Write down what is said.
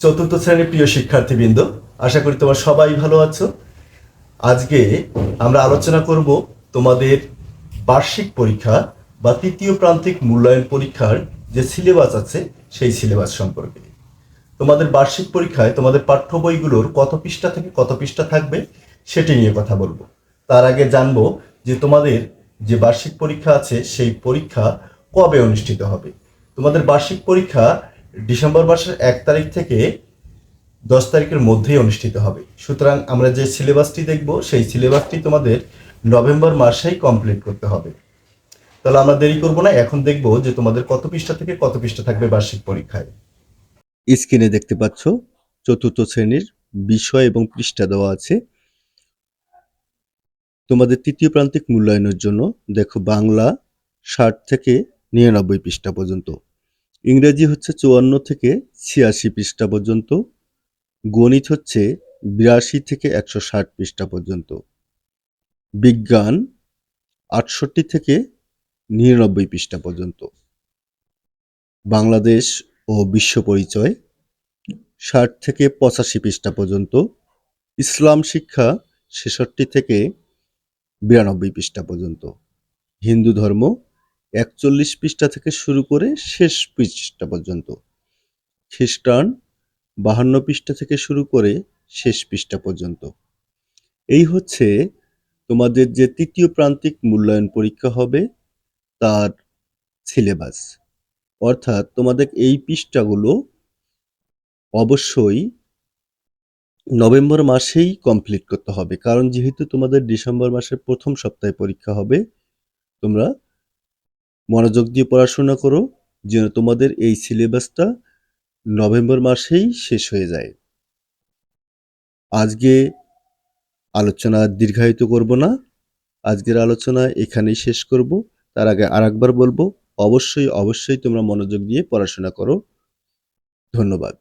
চতুর্থ শ্রেণির প্রিয় শিক্ষার্থীবৃন্দ, আশা করি তোমরা সবাই ভালো আছো। আজকে আমরা আলোচনা করব তোমাদের বার্ষিক পরীক্ষা বা তৃতীয় প্রান্তিক মূল্যায়ন পরীক্ষার যে সিলেবাস আছে, সেই সিলেবাস সম্পর্কে। তোমাদের বার্ষিক পরীক্ষায় তোমাদের পাঠ্য বইগুলোর কত পৃষ্ঠা থেকে কত পৃষ্ঠা থাকবে, সেটি নিয়ে কথা বলব। তার আগে জানব যে তোমাদের যে বার্ষিক পরীক্ষা আছে, সেই পরীক্ষা কবে অনুষ্ঠিত হবে। তোমাদের বার্ষিক পরীক্ষা ডিসেম্বর মাসের এক তারিখ থেকে দশ তারিখের মধ্যেই অনুষ্ঠিত হবে। সুতরাং আমরা যে সিলেবাসটি দেখব, সেই সিলেবাসটি তোমাদের নভেম্বর মাসেই কমপ্লিট করতে হবে। তাহলে আমরা দেরি করব না, এখন দেখব যে তোমাদের কত পৃষ্ঠা থেকে কত পৃষ্ঠা থাকবে বার্ষিক পরীক্ষায়। স্ক্রিনে দেখতে পাচ্ছ, চতুর্থ শ্রেণির বিষয় এবং পৃষ্ঠা দেওয়া আছে। তোমাদের তৃতীয় প্রান্তিক মূল্যায়নের জন্য দেখো বাংলা ষাট থেকে নিরানব্বই পৃষ্ঠা পর্যন্ত। ইংরেজি হচ্ছে চুয়ান্ন থেকে ছিয়াশি পৃষ্ঠা পর্যন্ত, গণিত হচ্ছে বিরাশি থেকে একশো ষাট পৃষ্ঠা পর্যন্ত, বিজ্ঞান আটষট্টি থেকে নিরানব্বই পৃষ্ঠা পর্যন্ত, বাংলাদেশ ও বিশ্ব পরিচয় ষাট থেকে পঁচাশি পৃষ্ঠা পর্যন্ত, ইসলাম শিক্ষা ছেষট্টি থেকে বিরানব্বই পৃষ্ঠা পর্যন্ত, হিন্দু ধর্ম একচল্লিশ পৃষ্ঠা থেকে শুরু করে শেষ পৃষ্ঠা পর্যন্ত। খ্রিস্টান বাহান্ন পৃষ্ঠা থেকে শুরু করে শেষ পৃষ্ঠা পর্যন্ত। এই হচ্ছে তোমাদের যে তৃতীয় প্রান্তিক মূল্যায়ন পরীক্ষা হবে, তার সিলেবাস। অর্থাৎ তোমাদের এই পৃষ্ঠাগুলো অবশ্যই নভেম্বর মাসেই কমপ্লিট করতে হবে, কারণ যেহেতু তোমাদের ডিসেম্বর মাসের প্রথম সপ্তাহে পরীক্ষা হবে, তোমরা মনোযোগ দিয়ে পড়াশোনা করো, যেন তোমাদের এই সিলেবাসটা নভেম্বর মাসেই শেষ হয়ে যায়। আজকে আলোচনা দীর্ঘায়িত করব না। আজকের আলোচনা এখানেই শেষ করব। তার আগে আর একবার বলব, অবশ্যই অবশ্যই তোমরা মনোযোগ দিয়ে পড়াশোনা করো। ধন্যবাদ।